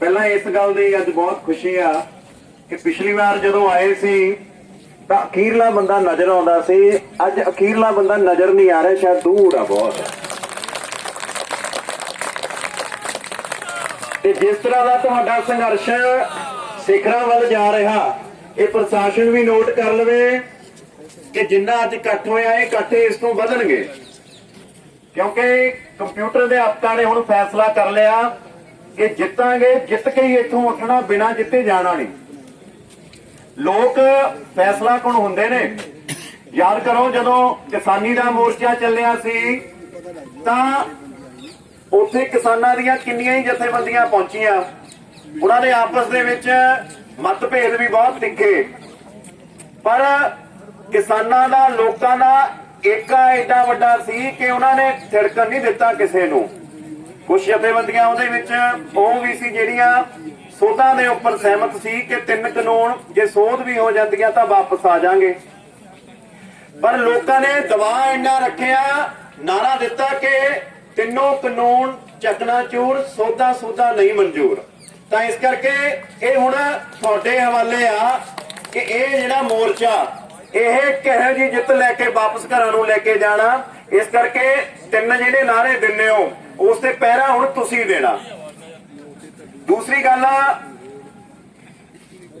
ਪਹਿਲਾਂ ਇਸ ਗੱਲ ਦੀ ਅੱਜ ਬਹੁਤ ਖੁਸ਼ੀ ਆ ਕਿ ਪਿਛਲੀ ਵਾਰ ਜਦੋਂ ਆਏ ਸੀ, ਤਾਂ ਅਖੀਰਲਾ ਬੰਦਾ ਨਜ਼ਰ ਆਉਂਦਾ ਸੀ। ਅੱਜ ਅਖੀਰਲਾ ਬੰਦਾ ਨਜ਼ਰ ਨਹੀਂ ਆ ਰਿਹਾ, ਸ਼ਾਇਦ ਦੂਰ ਆ ਬਹੁਤ। ਤੇ ਜਿਸ ਤਰ੍ਹਾਂ ਦਾ ਤੁਹਾਡਾ ਸੰਘਰਸ਼ ਸਿਖਰਾਂ ਵੱਲ ਜਾ ਰਿਹਾ, ਇਹ ਪ੍ਰਸ਼ਾਸਨ ਵੀ ਨੋਟ ਕਰ ਲਵੇ ਕਿ ਜਿੰਨਾ ਅੱਜ ਇਕੱਠ ਹੋਇਆ, ਇਹ ਇਕੱਠੇ ਇਸ ਤੋਂ ਵਧਣਗੇ। ਕਿਉਂਕਿ ਕੰਪਿਊਟਰ ਦੇ ਅਫਸਰਾਂ ਨੇ ਹੁਣ ਫੈਸਲਾ ਕਰ ਲਿਆ। ਇਹ ਜਿੱਤਾਂਗੇ, ਜਿੱਤ ਕੇ ਹੀ ਇੱਥੋਂ ਉੱਠਣਾ, ਬਿਨਾਂ ਜਿੱਤੇ ਜਾਣਾ ਨਹੀਂ। ਲੋਕ ਫੈਸਲਾ ਕੌਣ ਹੁੰਦੇ ਨੇ? ਯਾਦ ਕਰੋ ਜਦੋਂ ਕਿਸਾਨੀ ਦਾ ਮੋਰਚਾ ਚੱਲਿਆ ਸੀ, ਤਾਂ ਉੱਥੇ ਕਿਸਾਨਾਂ ਦੀਆਂ ਕਿੰਨੀਆਂ ਹੀ ਜਥੇਬੰਦੀਆਂ ਪਹੁੰਚੀਆਂ। ਉਹਨਾਂ ਦੇ ਆਪਸ ਦੇ ਵਿੱਚ ਮਤਭੇਦ ਵੀ ਬਹੁਤ ਤਿੱਖੇ। ਪਰ ਕਿਸਾਨਾਂ ਦਾ, ਲੋਕਾਂ ਦਾ ਏਕਾ ਐਡਾ ਵੱਡਾ ਸੀ ਕਿ ਉਹਨਾਂ ਨੇ ਥਿੜਕਣ ਨਹੀਂ ਦਿੱਤਾ ਕਿਸੇ ਨੂੰ। ਕੁਝ ਜਥੇਬੰਦੀਆਂ ਉਹਦੇ ਵਿੱਚ, ਉਹ ਵੀ ਸੀ ਜਿਹੜੀਆਂ ਸੋਧਾਂ ਦੇ ਉੱਪਰ ਸਹਿਮਤ ਸੀ ਕਿ ਤਿੰਨ ਕਾਨੂੰਨ ਜੇ ਸੋਧ ਵੀ ਹੋ ਜਾਂਦੀਆਂ ਤਾਂ ਵਾਪਸ ਆ ਜਾਾਂਗੇ। ਪਰ ਲੋਕਾਂ ਨੇ ਦਬਾਅ ਇੰਨਾ ਰੱਖਿਆ, ਨਾਰਾ ਦਿੱਤਾ ਕਿ ਤਿੰਨੋਂ ਕਾਨੂੰਨ ਚੱਕਣਾਚੂਰ ਸੋਧਾ ਸੋਧਾ ਨਹੀਂ ਮਨਜ਼ੂਰ। ਤਾਂ ਇਸ ਕਰਕੇ ਇਹ ਹੁਣ ਤੁਹਾਡੇ ਹਵਾਲੇ ਆ ਕਿ ਇਹ ਜਿਹੜਾ ਮੋਰਚਾ, ਇਹ ਕਿਹੋ ਜੀ ਜਿੱਤ ਲੈ ਕੇ ਵਾਪਸ ਘਰਾਂ ਨੂੰ ਲੈ ਕੇ ਜਾਣਾ, ਇਸ ਕਰਕੇ ਤਿੰਨ ਜਿਹੜੇ ਨਾਰੇ ਦਿੰਨੇ ਹੋ ਉਸ ਤੇ ਪਹਿਰਾ ਹੁਣ ਤੁਸੀਂ ਦੇਣਾ। ਦੂਸਰੀ ਗੱਲ ਆ,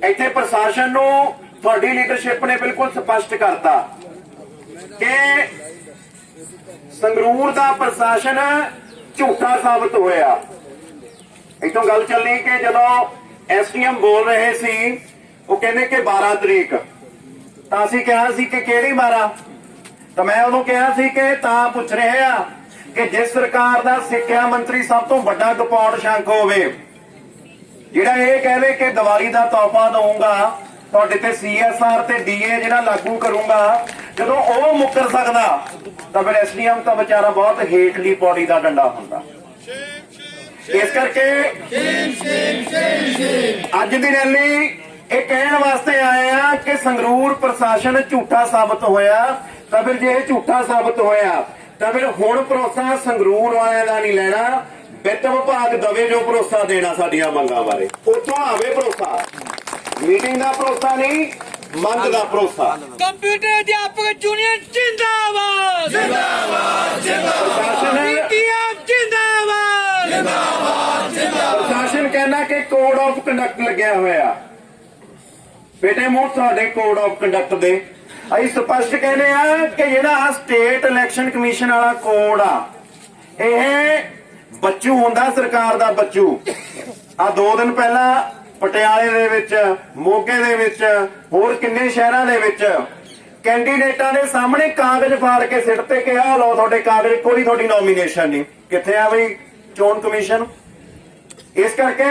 ਇੱਥੇ ਪ੍ਰਸ਼ਾਸਨ ਨੂੰ ਤੁਹਾਡੀ ਲੀਡਰਸ਼ਿਪ ਨੇ ਬਿਲਕੁਲ ਸਪਸ਼ਟ ਕਰਤਾ ਕਿ ਸੰਗਰੂਰ ਦਾ ਪ੍ਰਸ਼ਾਸਨ ਝੂਠਾ ਸਾਬਤ ਹੋਇਆ। ਇਥੋਂ ਗੱਲ ਚੱਲੀ ਕਿ ਜਦੋਂ ਐਸਟੀਐਮ ਬੋਲ ਰਹੇ ਸੀ, ਉਹ ਕਹਿੰਦੇ ਕਿ 12 ਤਰੀਕ। ਤਾਂ ਅਸੀਂ ਕਿਹਾ ਸੀ ਕਿ ਕਿਹੜੀ 12 ਤਾਂ ਮੈਂ ਉਹਨੂੰ ਕਿਹਾ ਸੀ ਕਿ ਤਾਂ ਪੁੱਛ ਰਹੇ ਆ ਕਿ ਜਿਸ ਸਰਕਾਰ ਦਾ ਸਿੱਖਿਆ ਮੰਤਰੀ ਸਭ ਤੋਂ ਵੱਡਾ ਗਪੌੜ ਸ਼ੰਕ ਹੋਵੇ, ਜਿਹੜਾ ਇਹ ਕਹਵੇ ਕਿ ਦੀਵਾਲੀ ਦਾ ਤੋਹਫਾ ਦਊਂਗਾ, ਤੁਹਾਡੇ ਤੇ ਸੀਐਸਆਰ ਤੇ ਡੀਏ ਜਿਹੜਾ ਲਾਗੂ ਕਰੂੰਗਾ, ਜਦੋਂ ਉਹ ਮੁੱਕਰ ਸਕਦਾ, ਤਾਂ ਫਿਰ ਐਸਡੀਐਮ ਤਾਂ ਵਿਚਾਰਾ ਬਹੁਤ ਹੇਠਲੀ ਪੌੜੀ ਦਾ ਡੰਡਾ ਹੁੰਦਾ। ਇਸ ਕਰਕੇ ਅੱਜ ਦੀ ਰੈਲੀ ਇਹ ਕਹਿਣ ਵਾਸਤੇ ਆਏ ਆ ਕਿ ਸੰਗਰੂਰ ਪ੍ਰਸ਼ਾਸਨ ਝੂਠਾ ਸਾਬਤ ਹੋਇਆ, ਤਾਂ ਫਿਰ ਜੇ ਇਹ ਝੂਠਾ ਸਾਬਤ ਹੋਇਆ ਤਾਂ ਫਿਰ ਹੁਣ ਭਰੋਸਾ ਸੰਗਰੂਰ ਵਾਲਿਆਂ ਦਾ ਨਹੀਂ ਲੈਣਾ। ਵਿੱਤ ਵਿਭਾਗ ਦਵੇ ਜੋ ਭਰੋਸਾ ਦੇਣਾ ਸਾਡੀਆਂ ਮੰਗਾਂ ਬਾਰੇ। ਉੱਥੋਂ ਆਵੇ ਭਰੋਸਾ। ਮੀਟਿੰਗ ਦਾ ਭਰੋਸਾ ਨਹੀਂ ਮੰਗ ਦਾ ਭਰੋਸਾ। ਕੰਪਿਊਟਰ ਅਧਿਆਪਕ ਯੂਨੀਅਨ ਜਿੰਦਾਬਾਦ! ਜਿੰਦਾਬਾਦ ਪ੍ਰਸ਼ਾਸਨ ਕਹਿੰਦਾ ਕਿ ਕੋਡ ਆਫ ਕੰਡਕਟ ਲੱਗਿਆ ਹੋਇਆ। ਬੇਟੇ ਮੂੰਹ ਤੁਹਾਡੇ ਕੋਡ ਆਫ ਕੰਡਕਟ ਦੇ। ਅਸੀਂ ਸਪਸ਼ਟ ਕਹਿੰਦੇ ਆ ਕਿ ਜਿਹੜਾ ਸਟੇਟ ਇਲੈਕਸ਼ਨ ਕਮਿਸ਼ਨ ਵਾਲਾ ਕੋਡ ਆ, ਇਹ ਬੱਚੂ ਹੁੰਦਾ ਸਰਕਾਰ ਦਾ ਬੱਚੂ। ਆ ਦੋ ਦਿਨ ਪਹਿਲਾਂ ਪਟਿਆਲੇ ਦੇ ਵਿੱਚ, ਮੋਗੇ ਦੇ ਵਿੱਚ, ਹੋਰ ਕਿੰਨੇ ਸ਼ਹਿਰਾਂ ਦੇ ਵਿੱਚ ਕੈਂਡੀਡੇਟਾਂ ਦੇ ਸਾਹਮਣੇ ਕਾਗਜ਼ ਫਾੜ ਕੇ ਸਿੱਟ ਤੇ ਕਿਹਾ, ਲਓ ਤੁਹਾਡੇ ਕਾਗਜ਼, ਕੋਈ ਤੁਹਾਡੀ ਨੋਮੀਨੇਸ਼ਨ ਨਹੀਂ। ਕਿੱਥੇ ਆ ਬਈ ਚੋਣ ਕਮਿਸ਼ਨ ਇਸ ਕਰਕੇ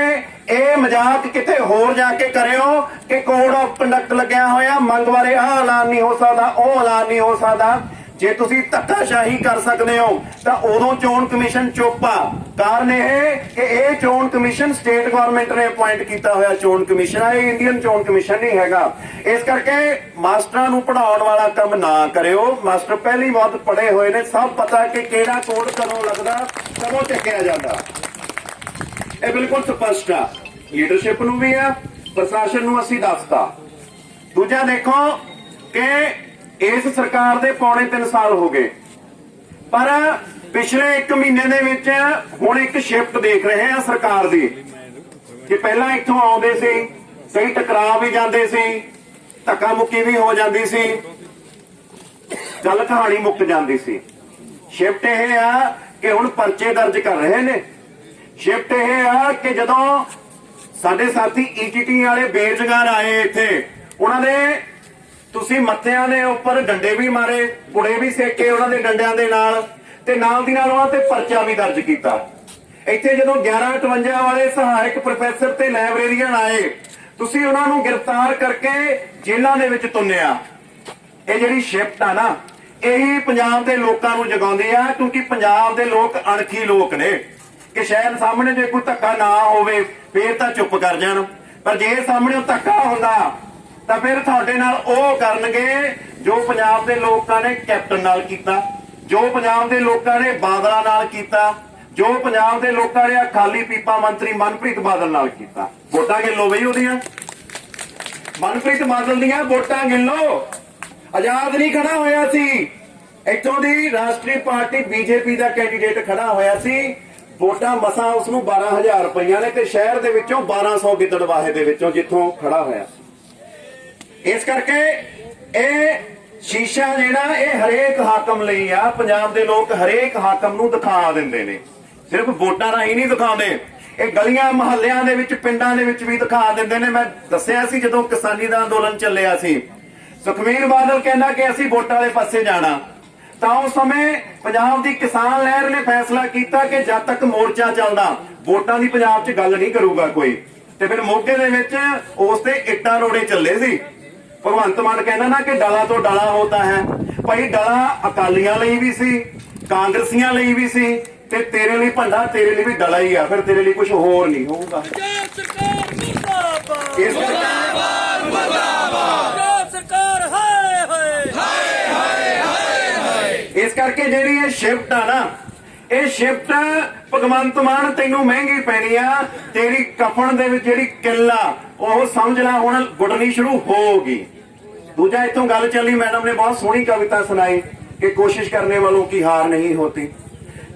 ਇਹ ਮਜ਼ਾਕ ਕਿਤੇ ਹੋਰ ਜਾ ਕੇ ਕਰਿਓ ਕਿ ਕੋਡ ਆਫ ਕੰਡਕਟ ਲੱਗਿਆ ਹੋਇਆ, ਮੰਗ ਬਾਰੇ ਆਹ ਐਲਾਨ ਨਹੀਂ ਹੋ ਸਕਦਾ, ਉਹ ਐਲਾਨ ਨਹੀਂ ਹੋ ਸਕਦਾ। ਜੇ ਤੁਸੀਂ ਧੱਕਾਸ਼ਾਹੀ ਕਰ ਸਕਦੇ ਹੋ, ਤਾਂ ਉਦੋਂ ਚੋਣ ਕਮਿਸ਼ਨ ਚੁੱਪ ਕਾਰਨ ਇਹ ਕਿ ਇਹ ਚੋਣ ਕਮਿਸ਼ਨ ਸਟੇਟ ਗਵਰਨਮੈਂਟ ਨੇ ਅਪਾਇੰਟ ਕੀਤਾ ਹੋਇਆ ਚੋਣ ਕਮਿਸ਼ਨ ਆ, ਇਹ ਇੰਡੀਅਨ ਚੋਣ ਕਮਿਸ਼ਨ ਨਹੀਂ ਹੈਗਾ। ਇਸ ਕਰਕੇ ਮਾਸਟਰਾਂ ਨੂੰ ਪੜਾਉਣ ਵਾਲਾ ਕੰਮ ਨਾ ਕਰਿਓ। ਮਾਸਟਰ ਪਹਿਲੀ ਬਹੁਤ ਪੜੇ ਹੋਏ ਨੇ, ਸਭ ਪਤਾ ਕਿ ਕਿਹੜਾ ਕੋਡ ਕਦੋਂ ਲੱਗਦਾ, ਕਦੋਂ ਚੱਕਿਆ ਜਾਂਦਾ। ਇਹ ਬਿਲਕੁਲ ਸਪਸ਼ਟ ਆ। ਲੀਡਰਸ਼ਿਪ ਨੂੰ ਵੀ ਆ, ਪ੍ਰਸ਼ਾਸਨ ਨੂੰ ਅਸੀਂ ਦੱਸਤਾ। ਦੂਜਾ ਦੇਖੋ ਕਿ ਇਸ ਸਰਕਾਰ ਦੇ ਪੌਣੇ 3 ਸਾਲ ਹੋ ਗਏ। ਪਰ ਪਿਛਲੇ 1 ਮਹੀਨੇ ਦੇ ਵਿੱਚ ਹੁਣ ਇੱਕ ਸ਼ਿਫਟ ਦੇਖ ਰਹੇ ਆ ਸਰਕਾਰ ਦੀ। ਕਿ ਪਹਿਲਾਂ ਇੱਥੋਂ ਆਉਂਦੇ ਸੀ, ਕਈ ਟਕਰਾ ਵੀ ਜਾਂਦੇ ਸੀ, ਧੱਕਾ ਮੁੱਕੀ ਵੀ ਹੋ ਜਾਂਦੀ ਸੀ ਗੱਲ ਕਹਾਣੀ ਮੁੱਕ ਜਾਂਦੀ ਸੀ। ਸ਼ਿਫਟ ਇਹ ਆ ਕਿ ਹੁਣ ਪਰਚੇ ਦਰਜ ਕਰ ਰਹੇ ਨੇ। ਸ਼ਿਫਟ ਇਹ ਆ ਕਿ ਜਦੋਂ ਸਾਡੇ ਸਾਥੀ ਈਟੀਟੀ ਵਾਲੇ ਬੇਰੁਜ਼ਗਾਰ ਆਏ ਇੱਥੇ, ਉਹਨਾਂ ਦੇ ਤੁਸੀਂ ਮੱਥਿਆਂ ਦੇ ਉੱਪਰ ਡੰਡੇ ਵੀ ਮਾਰੇ, ਕੁੜੇ ਵੀ ਸੇਕੇ ਉਹਨਾਂ ਦੇ ਡੰਡਿਆਂ ਦੇ ਨਾਲ, ਤੇ ਨਾਲ ਦੀ ਨਾਲ ਉਹਨਾਂ ਤੇ ਪਰਚਾ ਵੀ ਦਰਜ ਕੀਤਾ। ਇੱਥੇ ਜਦੋਂ 1158 ਵਾਲੇ ਸਹਾਇਕ ਪ੍ਰੋਫੈਸਰ ਤੇ ਲਾਇਬ੍ਰੇਰੀਅਨ ਆਏ, ਤੁਸੀਂ ਉਹਨਾਂ ਨੂੰ ਗ੍ਰਿਫਤਾਰ ਕਰਕੇ ਜੇਲ੍ਹਾਂ ਦੇ ਵਿੱਚ ਤੁੰਨਿਆ। ਇਹ ਜਿਹੜੀ ਸ਼ਿਫਟ ਆ ਨਾ, ਇਹੀ ਪੰਜਾਬ ਦੇ ਲੋਕਾਂ ਨੂੰ ਜਗਾਉਂਦੇ ਆ, ਕਿਉਂਕਿ ਪੰਜਾਬ ਦੇ ਲੋਕ ਅਣਖੀ ਲੋਕ ਨੇ। ਕਿ ਸ਼ਾਇਦ ਸਾਹਮਣੇ ਜੇ ਕੋਈ ਧੱਕਾ ਨਾ ਹੋਵੇ, ਫੇਰ ਤਾਂ ਚੁੱਪ ਕਰ ਜਾਣ। ਪਰ ਜੇ ਸਾਹਮਣੇ ਉਹ ਧੱਕਾ ਹੁੰਦਾ, ਤਾਂ ਫਿਰ ਤੁਹਾਡੇ ਨਾਲ ਉਹ ਕਰਨਗੇ ਜੋ ਪੰਜਾਬ ਦੇ ਲੋਕਾਂ ਨੇ ਕੈਪਟਨ ਨਾਲ ਕੀਤਾ, ਜੋ ਪੰਜਾਬ ਦੇ ਲੋਕਾਂ ਨੇ ਬਾਦਲਾਂ ਨਾਲ ਕੀਤਾ, ਜੋ ਪੰਜਾਬ ਦੇ ਲੋਕਾਂ ਨੇ ਆਹ ਖਾਲੀ ਪੀਪਾ ਮੰਤਰੀ ਮਨਪ੍ਰੀਤ ਬਾਦਲ ਨਾਲ ਕੀਤਾ। ਵੋਟਾਂ ਗਿੱਲੋ ਬਈ ਉਹਦੀਆਂ। ਮਨਪ੍ਰੀਤ ਬਾਦਲ ਦੀਆਂ ਵੋਟਾਂ ਗਿੱਲੋ ਆਜ਼ਾਦ ਨਹੀਂ ਖੜਾ ਹੋਇਆ ਸੀ। ਇੱਥੋਂ ਦੀ ਰਾਸ਼ਟਰੀ ਪਾਰਟੀ ਬੀਜੇਪੀ ਦਾ ਕੈਂਡੀਡੇਟ ਖੜਾ ਹੋਇਆ ਸੀ। ਵੋਟਾਂ ਮਸਾਂ ਉਸ ਨੂੰ 12000 ਰੁਪਈਆ ਨੇ ਤੇ ਸ਼ਹਿਰ ਦੇ ਵਿੱਚੋਂ 1200 ਗਿੱਦੜਵਾਹੇ ਦੇ ਵਿੱਚੋਂ ਜਿੱਥੋਂ ਖੜਾ ਹੋਇਆ। ਇਸ ਕਰਕੇ ਇਹ ਸ਼ੀਸ਼ਾ ਜਿਹੜਾ, ਇਹ ਹਰੇਕ ਹਾਕਮ ਲਈ ਆ, ਪੰਜਾਬ ਦੇ ਲੋਕ ਹਰੇਕ ਹਾਕਮ ਨੂੰ ਦਿਖਾ ਦਿੰਦੇ ਨੇ। ਸਿਰਫ ਵੋਟਾਂ ਰਾਹੀਂ ਨਹੀਂ ਦਿਖਾਉਂਦੇ, ਇਹ ਗਲੀਆਂ ਮੁਹੱਲਿਆਂ ਦੇ ਵਿੱਚ, ਪਿੰਡਾਂ ਦੇ ਵਿੱਚ ਵੀ ਦਿਖਾ ਦਿੰਦੇ ਨੇ। ਮੈਂ ਦੱਸਿਆ ਸੀ ਜਦੋਂ ਕਿਸਾਨੀ ਦਾ ਅੰਦੋਲਨ ਚੱਲਿਆ ਸੀ। ਸੁਖਮੀਰ ਬਾਦਲ ਕਹਿੰਦਾ ਕਿ ਅਸੀਂ ਵੋਟਾਂ ਵਾਲੇ ਪਾਸੇ ਜਾਣਾ। ਤਾਂ ਉਸ ਸਮੇਂ ਪੰਜਾਬ ਦੀ ਕਿਸਾਨ ਲਹਿਰ ਨੇ ਫੈਸਲਾ ਕੀਤਾ ਕਿ ਜਦ ਤੱਕ ਮੋਰਚਾ ਚੱਲਦਾ ਵੋਟਾਂ ਦੀ ਪੰਜਾਬ 'ਚ ਗੱਲ ਨਹੀਂ ਕਰੂਗਾ ਕੋਈ। ਤੇ ਫਿਰ ਮੋਗੇ ਦੇ ਵਿੱਚ ਉਸ ਤੇ ਇੱਟਾਂ ਰੋੜੇ ਚੱਲੇ ਸੀ। ਭਗਵੰਤ ਮਾਨ ਕਹਿੰਦਾ ਨਾ ਕਿ ਡਲਾ ਤੋਂ ਡਲਾ ਹੋਤਾ ਹੈ। ਭਾਈ ਡਲਾ ਅਕਾਲੀਆਂ ਲਈ ਵੀ ਸੀ ਕਾਂਗਰਸੀਆਂ ਲਈ ਵੀ ਸੀ ਤੇ ਤੇਰੇ ਲਈ ਭੰਡਾ ਤੇਰੇ ਲਈ ਵੀ ਡਲਾ ਹੀ ਆ। ਫਿਰ ਤੇਰੇ ਲਈ ਕੁਝ ਹੋਰ ਨਹੀਂ ਹੋਊਗਾ। ਪੰਜਾਬ ਸਰਕਾਰ ਮੁਰਦਾਬਾਦ। ਇਸ ਕਰਕੇ ਪੰਜਾਬ ਸਰਕਾਰ ਹਾਏ ਹਾਏ। ਇਸ ਕਰਕੇ ਜਿਹੜੀ ਇਹ ਸ਼ਿਫਟ ਆ ਨਾ, ਇਹ ਸ਼ਿਫਟ ਭਗਵੰਤ ਮਾਨ ਤੈਨੂੰ ਮਹਿੰਗੀ ਪੈਣੀ ਆ, ਤੇਰੀ ਕਫਣ ਦੇ ਵਿੱਚ ਜਿਹੜੀ ਕਿੱਲ ਉਹ ਸਮਝ ਲੈ, ਹੁਣ ਗੁੱਟਣੀ ਸ਼ੁਰੂ ਹੋਊਗੀ। ਦੂਜਾ ਇੱਥੋਂ ਗੱਲ ਚੱਲੀ, ਮੈਡਮ ਨੇ ਬਹੁਤ ਸੋਹਣੀ ਕਵਿਤਾ ਸੁਣਾਈ ਕਿ ਕੋਸ਼ਿਸ਼ ਕਰਨੇ ਵਾਲੋਂ ਕੀ ਹਾਰ ਨਹੀਂ ਹੋਤੀ।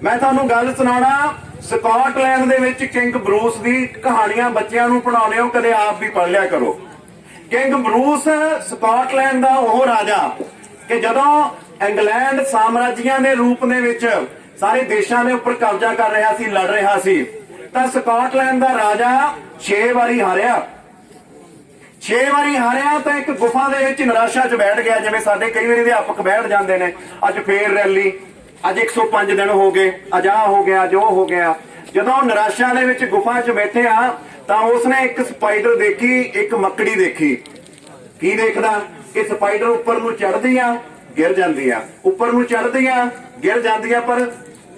ਮੈਂ ਤੁਹਾਨੂੰ ਗੱਲ ਸੁਣਾਉਣਾ, ਸਕਾਟਲੈਂਡ ਦੇ ਵਿੱਚ ਕਿੰਗ ਬਰੂਸ ਦੀ ਕਹਾਣੀਆਂ ਬੱਚਿਆਂ ਨੂੰ ਪੜਾਉਣੇ ਹੋ, ਕਦੇ ਆਪ ਵੀ ਪੜ ਲਿਆ ਕਰੋ। ਕਿੰਗ ਬਰੂਸ ਸਕਾਟਲੈਂਡ ਦਾ ਉਹ ਰਾਜਾ ਕਿ ਜਦੋਂ ਇੰਗਲੈਂਡ ਸਾਮਰਾਜੀਆਂ ਦੇ ਰੂਪ ਦੇ ਵਿੱਚ ਸਾਰੇ ਦੇਸ਼ਾਂ ਦੇ ਉੱਪਰ ਕਬਜ਼ਾ ਕਰ ਰਿਹਾ ਸੀ, ਲੜ ਰਿਹਾ ਸੀ। ਤਾਂ ਸਕਾਟਲੈਂਡ ਦਾ ਰਾਜਾ 6 ਵਾਰੀ ਹਾਰਿਆ। 6 ਵਾਰੀ ਹਾਰਿਆ ਤਾਂ ਇੱਕ ਗੁਫਾ ਦੇ ਵਿੱਚ ਨਿਰਾਸ਼ਾ 'ਚ ਬੈਠ ਗਿਆ, ਜਿਵੇਂ ਸਾਡੇ ਕਈ ਵਾਰੀ ਅਧਿਆਪਕ ਬੈਠ ਜਾਂਦੇ ਨੇ। ਅੱਜ ਫੇਰ ਰੈਲੀ, ਅੱਜ 105 ਦਿਨ ਹੋ ਗਏ, ਅੱਜ ਹੋ ਗਿਆ ਜੋ ਹੋ ਗਿਆ। ਜਦੋਂ ਉਹ ਨਿਰਾਸ਼ਾ ਦੇ ਵਿੱਚ ਗੁਫਾ 'ਚ ਬੈਠੇ ਆ ਤਾਂ ਉਸਨੇ ਇੱਕ ਸਪਾਈਡਰ ਦੇਖੀ, ਇੱਕ ਮੱਕੜੀ ਦੇਖੀ। ਕੀ ਦੇਖਦਾ? ਕਿ ਸਪਾਈਡਰ ਉੱਪਰ ਨੂੰ ਚੜਦੀ ਆ ਗਿਰ ਜਾਂਦੀਆਂ। ਆ ਉੱਪਰ ਨੂੰ ਚੜਦੀ ਆ ਗਿਰ ਜਾਂਦੀਆਂ, ਪਰ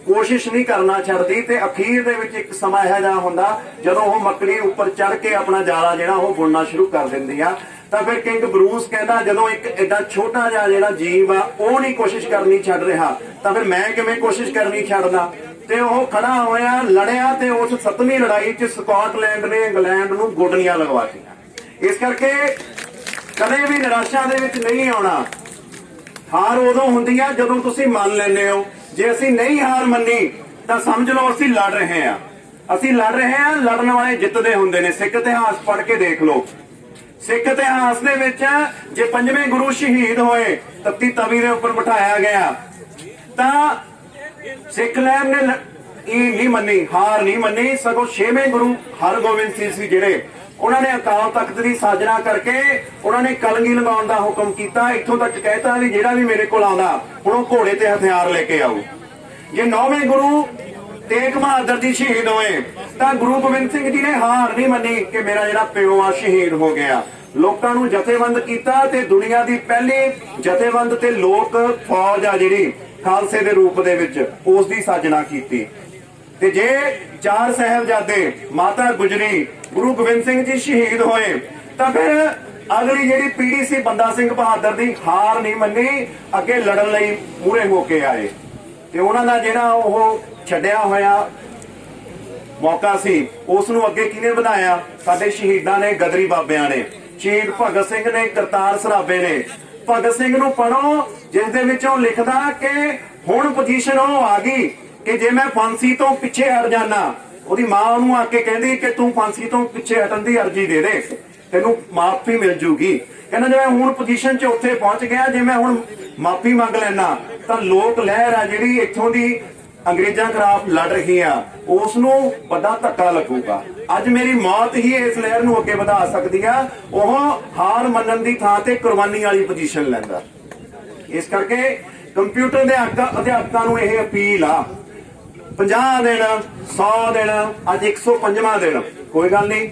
ਕੋਸ਼ਿਸ਼ ਨਹੀਂ ਕਰਨਾ ਛੱਡਦੀ ਤੇ ਅਖੀਰ ਦੇ ਵਿੱਚ ਇੱਕ ਸਮਾਂ ਇਹੋ ਜਿਹਾ ਹੁੰਦਾ, ਜਦੋਂ ਉਹ ਮੱਕੜੀ ਉੱਪਰ ਚੜ ਕੇ ਆਪਣਾ ਜਾਲਾ ਜਿਹੜਾ ਉਹ ਬੁਣਨਾ ਸ਼ੁਰੂ ਕਰ ਦਿੰਦੀ ਆ। ਤਾਂ ਫਿਰ ਕਿੰਗ ਬਰੂਸ ਕਹਿੰਦਾ, ਜਦੋਂ ਇੱਕ ਐਡਾ ਛੋਟਾ ਜਿਹਾ ਜਿਹੜਾ ਜੀਵ ਆ, ਉਹ ਨਹੀਂ ਕੋਸ਼ਿਸ਼ ਕਰਨੀ ਛੱਡ ਰਿਹਾ, ਤਾਂ ਫਿਰ ਮੈਂ ਕਿਵੇਂ ਕੋਸ਼ਿਸ਼ ਕਰਨੀ ਛੱਡਦਾ? ਤੇ ਉਹ ਖੜਾ ਹੋਇਆ, ਲੜਿਆ ਤੇ ਉਸ ਸੱਤਵੀਂ ਲੜਾਈ 'ਚ ਸਕਾਟਲੈਂਡ ਨੇ ਇੰਗਲੈਂਡ ਨੂੰ ਗੋਡਨੀਆਂ ਲਗਵਾਤੀਆਂ ਇਸ ਕਰਕੇ ਕਦੇ ਵੀ ਨਿਰਾਸ਼ਾ ਦੇ ਵਿੱਚ ਨਹੀਂ ਆਉਣਾ। ਹਾਰ ਉਦੋਂ ਹੁੰਦੀ ਆ ਜਦੋਂ ਤੁਸੀਂ ਮੰਨ ਲੈਂਦੇ ਹੋ। ਜੇ ਅਸੀਂ ਨਹੀਂ ਹਾਰ ਮੰਨੀ, ਤਾਂ ਸਮਝ ਲਓ ਅਸੀਂ ਲੜ ਰਹੇ ਹਾਂ ਅਸੀਂ ਲੜ ਰਹੇ ਹਾਂ ਲੜਨ ਵਾਲੇ ਜਿੱਤਦੇ ਹੁੰਦੇ ਨੇ। ਸਿੱਖ ਇਤਿਹਾਸ ਪੜ੍ਹ ਕੇ ਦੇਖ ਲਓ। ਸਿੱਖ ਇਤਿਹਾਸ ਦੇ ਵਿੱਚ ਜੇ ਪੰਜਵੇਂ ਗੁਰੂ ਸ਼ਹੀਦ ਹੋਏ ਤੱਤੀ ਤਵੀ ਦੇ ਉੱਪਰ ਬਿਠਾਇਆ ਗਿਆ। ਤਾਂ ਸਿੱਖ ਲੈਣ ਨੇ ਲ- ਇਹ ਨਹੀਂ ਮੰਨੀ, ਹਾਰ ਨਹੀਂ ਮੰਨੀ। ਸਗੋਂ ਛੇਵੇਂ ਗੁਰੂ ਹਰਗੋਬਿੰਦ ਸਿੰਘ ਸੀ ਜਿਹੜੇ ਉਹਨਾਂ ਨੇ ਅਕਾਲ ਤਖਤ ਦੀ ਸਾਜਨਾ ਕਰਕੇ ਉਹਨਾਂ ਨੇ ਕਲਗੀ ਲਗਾਉਣ ਦਾ ਹੁਕਮ ਕੀਤਾ। ਇੱਥੋਂ ਤੱਕ ਕਹਿਤਾ ਵੀ ਜਿਹੜਾ ਵੀ ਮੇਰੇ ਕੋਲ ਆਉਂਦਾ, ਹੁਣ ਉਹ ਘੋੜੇ ਤੇ ਹਥਿਆਰ ਲੈ ਕੇ ਆਊ। ਜੇ ਨੌਵੇਂ ਗੁਰੂ ਤੇਗ ਬਹਾਦਰ ਜੀ ਸ਼ਹੀਦ ਹੋਏ, ਤਾਂ ਗੁਰੂ ਗੋਬਿੰਦ ਸਿੰਘ ਜੀ ਨੇ ਹਾਰ ਨਹੀਂ ਮੰਨੀ ਕਿ ਮੇਰਾ ਜਿਹੜਾ ਪਿਓ ਆ ਸ਼ਹੀਦ ਹੋ ਗਿਆ। ਲੋਕਾਂ ਨੂੰ ਜਥੇਬੰਦ ਕੀਤਾ ਤੇ ਦੁਨੀਆ ਦੀ ਪਹਿਲੀ ਜਥੇਬੰਦ ਤੇ ਲੋਕ ਫੌਜ ਆ ਜਿਹੜੀ ਖਾਲਸੇ ਦੇ ਰੂਪ ਦੇ ਵਿੱਚ ਉਸ ਦੀ ਸਾਜਨਾ ਕੀਤੀ। ਤੇ ਜੇ ਚਾਰ ਸਾਹਿਬਜ਼ਾਦੇ ਮਾਤਾ ਗੁਜਰੀ ਗੁਰੂ ਗੋਬਿੰਦ ਸਿੰਘ ਜੀ ਸ਼ਹੀਦ ਹੋਏ। ਤਾਂ ਫਿਰ ਅਗਲੀ ਜਿਹੜੀ ਪੀੜ੍ਹੀ ਸੀ ਬੰਦਾ ਸਿੰਘ ਬਹਾਦਰ ਦੀ ਹਾਰ ਨਹੀਂ ਮੰਨੀ, ਅੱਗੇ ਲੜਨ ਲਈ ਮੂਰੇ ਹੋ ਕੇ ਆਏ। ਤੇ ਉਹਨਾਂ ਦਾ ਜਿਹੜਾ ਉਹ ਛੱਡਿਆ ਹੋਇਆ ਮੌਕਾ ਸੀ ਉਸ ਨੂੰ ਅੱਗੇ ਕਿਹਨੇ ਵਧਾਇਆ ਸਾਡੇ ਸ਼ਹੀਦਾਂ ਨੇ, ਗਦਰੀ ਬਾਬਿਆਂ ਨੇ। ਸ਼ਹੀਦ ਭਗਤ ਸਿੰਘ ਨੇ, ਕਰਤਾਰ ਸਰਾਬੇ ਨੇ। ਭਗਤ ਸਿੰਘ ਨੂੰ ਪੜੋ ਜਿਸ ਦੇ ਵਿੱਚ ਉਹ ਲਿਖਦਾ ਕਿ ਹੁਣ ਪੋਜੀਸ਼ਨ ਉਹ ਆ ਗਈ ਕਿ ਜੇ ਮੈਂ ਫਾਂਸੀ ਤੋਂ ਪਿੱਛੇ ਹਟ ਜਾਣਾ ਉਹਦੀ ਮਾਂ ਉਹਨੂੰ ਆ ਕੇ ਕਹਿੰਦੀ ਕਿ ਤੂੰ ਫਾਂਸੀ ਤੋਂ ਪਿੱਛੇ ਹਟਣ ਦੀ ਅਰਜ਼ੀ ਦੇ ਦੇ। ਤੈਨੂੰ ਮਾਫੀ ਮਿਲ ਜੂਗੀ। ਕਹਿੰਦਾ, ਜੇ ਮੈਂ ਹੁਣ ਪੋਜੀਸ਼ਨ 'ਚ ਉੱਥੇ ਪਹੁੰਚ ਗਿਆ, ਜੇ ਮੈਂ ਹੁਣ ਮਾਫੀ ਮੰਗ ਲੈਣਾ ਤਾਂ ਲੋਕ ਲਹਿਰ ਆ ਜਿਹੜੀ ਇੱਥੋਂ ਦੀ ਅੰਗਰੇਜ਼ਾਂ ਖਿਲਾਫ ਲੜ ਰਹੀ ਆ। ਉਸ ਨੂੰ ਵੱਡਾ ਧੱਕਾ ਲੱਗੂਗਾ। ਅੱਜ ਮੇਰੀ ਮੌਤ ਹੀ ਇਸ ਲਹਿਰ ਨੂੰ ਅੱਗੇ ਵਧਾ ਸਕਦੀ ਆ। ਉਹ ਹਾਰ ਮੰਨਣ ਦੀ ਥਾਂ ਤੇ ਕੁਰਬਾਨੀ ਵਾਲੀ ਪੋਜੀਸ਼ਨ ਲੈਂਦਾ। ਇਸ ਕਰਕੇ ਕੰਪਿਊਟਰ ਦੇ ਅਧਿਆਪਕਾਂ ਨੂੰ ਇਹ ਅਪੀਲ ਆ 50 ਦਿਨ 100 ਦਿਨ, ਅੱਜ 105ਵਾਂ ਦਿਨ। ਕੋਈ ਗੱਲ ਨਹੀਂ,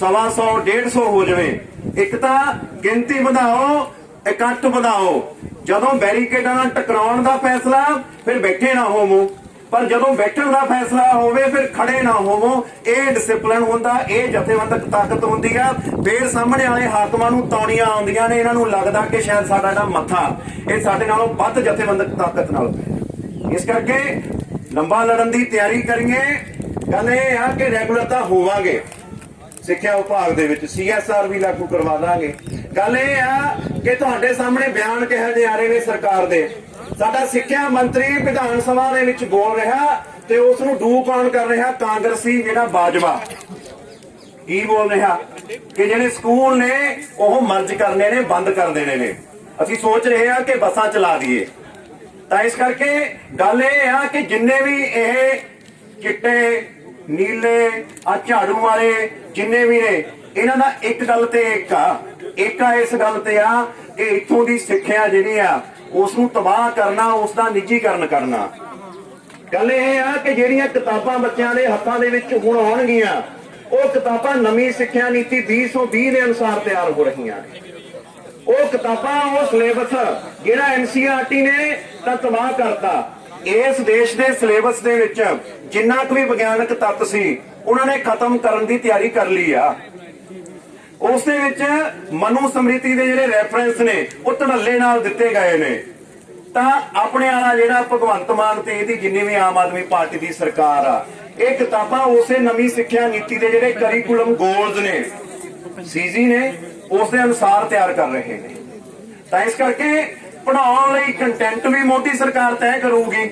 ਸਵਾ ਸੌ 150 ਹੋ ਜਾਵੇ। ਇੱਕ ਤਾਂ ਗਿਣਤੀ ਵਧਾਓ ਇਕੱਠ ਵਧਾਓ। ਜਦੋਂ ਬੈਰੀਕੇਡਾਂ ਨਾਲ ਟਕਰਾਉਣ ਦਾ ਫੈਸਲਾ, ਫਿਰ ਬੈਠੇ ਨਾ ਹੋਵੋ। ਪਰ ਜਦੋਂ ਬੈਠਣ ਦਾ ਫੈਸਲਾ ਹੋਵੇ, ਫਿਰ ਖੜੇ ਨਾ ਹੋਵੋ। ਇਹ ਡਿਸਪਲਿਨ ਹੁੰਦਾ, ਇਹ ਜਥੇਬੰਦਕ ਤਾਕਤ ਹੁੰਦੀ ਆ। ਫੇਰ ਸਾਹਮਣੇ ਵਾਲੇ ਹਾਕਮਾਂ ਨੂੰ ਤੌਣੀਆਂ ਆਉਂਦੀਆਂ ਨੇ, ਇਹਨਾਂ ਨੂੰ ਲੱਗਦਾ ਕਿ ਸ਼ਾਇਦ ਸਾਡਾ ਜਿਹੜਾ ਮੱਥਾ, ਇਹ ਸਾਡੇ ਨਾਲੋਂ ਵੱਧ ਜਥੇਬੰਦਕ ਤਾਕਤ ਨਾਲ। ਇਸ ਕਰਕੇ ਲੰਬਾ ਲੜਨ ਦੀ ਤਿਆਰੀ ਕਰੀਏ। ਗੱਲ ਇਹ ਆ ਕਿ ਰੈਗੂਲਰ ਤਾਂ ਹੋਵਾਂਗੇ। ਸਿੱਖਿਆ ਵਿਭਾਗ ਦੇ ਵਿੱਚ ਸੀਐਸਆਰ ਵੀ ਲਾਗੂ ਕਰਵਾ ਦਾਂਗੇ। ਗੱਲ ਇਹ ਆ ਕਿ ਤੁਹਾਡੇ ਸਾਹਮਣੇ ਬਿਆਨ ਕਿਹੋ ਜਿਹੇ ਆ ਰਹੇ ਨੇ ਸਰਕਾਰ ਦੇ। ਸਾਡਾ ਸਿੱਖਿਆ ਮੰਤਰੀ ਵਿਧਾਨ ਸਭਾ ਦੇ ਵਿੱਚ ਬੋਲ ਰਿਹਾ ਤੇ ਉਸ ਨੂੰ ਡੂ ਕੌਣ ਕਰ ਰਿਹਾ ਕਾਂਗਰਸੀ ਜਿਹੜਾ ਬਾਜਵਾ। ਕੀ ਬੋਲ ਰਿਹਾ? ਕਿ ਜਿਹੜੇ ਸਕੂਲ ਨੇ, ਉਹ ਮਰਜ ਕਰਨੇ ਨੇ, ਬੰਦ ਕਰ ਦੇਣੇ ਨੇ। ਅਸੀਂ ਸੋਚ ਰਹੇ ਹਾਂ ਕਿ ਬੱਸਾਂ ਚਲਾ ਦਈਏ। ਤਾਂ ਇਸ ਕਰਕੇ ਗੱਲ ਇਹ ਆ ਕਿ ਜਿੰਨੇ ਵੀ ਇਹ ਚਿੱਟੇ, ਨੀਲੇ ਆ ਝਾੜੂ ਵਾਲੇ ਜਿੰਨੇ ਵੀ ਨੇ, ਇਹਨਾਂ ਦਾ ਇੱਕ ਗੱਲ ਤੇ ਇੱਕ ਆ। ਇੱਕ ਆ ਇਸ ਗੱਲ ਤੇ ਆ ਕਿ ਇੱਥੋਂ ਦੀ ਸਿੱਖਿਆ ਜਿਹੜੀ ਆ, ਉਸ ਨੂੰ ਤਬਾਹ ਕਰਨਾ, ਉਸ ਦਾ ਨਿੱਜੀਕਰਨ ਕਰਨਾ। ਗੱਲ ਇਹ ਆ ਕਿ ਜਿਹੜੀਆਂ ਕਿਤਾਬਾਂ ਬੱਚਿਆਂ ਦੇ ਹੱਥਾਂ ਦੇ ਵਿੱਚ ਹੁਣ ਆਉਣਗੀਆਂ, ਉਹ ਕਿਤਾਬਾਂ ਨਵੀਂ ਸਿੱਖਿਆ ਨੀਤੀ 2020 ਦੇ ਅਨੁਸਾਰ ਤਿਆਰ ਹੋ ਰਹੀਆਂ ਨੇ। ਉਹ ਕਿਤਾਬਾਂ, ਉਹ ਸਿਲੇਬਸ ਜਿਹੜਾ ਐਨਸੀਆਰਟੀ ਨੇ ਤਾਂ ਤਬਾਹ ਕਰਤਾ। ਇਸ ਦੇਸ਼ ਦੇ ਸਿਲੇਬਸ ਦੇ ਵਿੱਚ ਜਿੰਨਾ ਕੁ ਵੀ ਵਿਗਿਆਨਕ ਤੱਤ ਸੀ, ਉਹਨਾਂ ਨੇ ਖਤਮ ਕਰਨ ਦੀ ਤਿਆਰੀ ਕਰ ਲਈ ਆ। ਉਸ ਦੇ ਵਿੱਚ ਮਨੂ ਸਮ੍ਰਿਤੀ ਦੇ ਜਿਹੜੇ ਰੈਫਰੈਂਸ ਨੇ, ਉਹ ਧੜੱਲੇ ਨਾਲ ਦਿੱਤੇ ਗਏ ਨੇ। ਤਾਂ ਆਪਣੇ ਵਾਲਾ ਜਿਹੜਾ ਭਗਵੰਤ ਮਾਨ ਤੇ ਇਹਦੀ ਜਿੰਨੀ ਵੀ ਆਮ ਆਦਮੀ ਪਾਰਟੀ ਦੀ ਸਰਕਾਰ ਆ, ਇਹ ਕਿਤਾਬਾਂ ਉਸੇ ਨਵੀਂ ਸਿੱਖਿਆ ਨੀਤੀ ਦੇ ਜਿਹੜੇ ਕਰਿਕੂਲਮ ਗੋਲਸ ਨੇ ਸੀਜੀ ਨੇ ਉਸ ਦੇ ਅਨੁਸਾਰ ਤਿਆਰ ਕਰ ਰਹੇ ਨੇ। ਤਾਂ ਇਸ ਕਰਕੇ ਪੜਾਉਣ ਲਈ ਕੰਟੈਂਟ ਵੀ ਮੋਦੀ ਸਰਕਾਰ ਤੈਅ ਕਰੂਗੀ।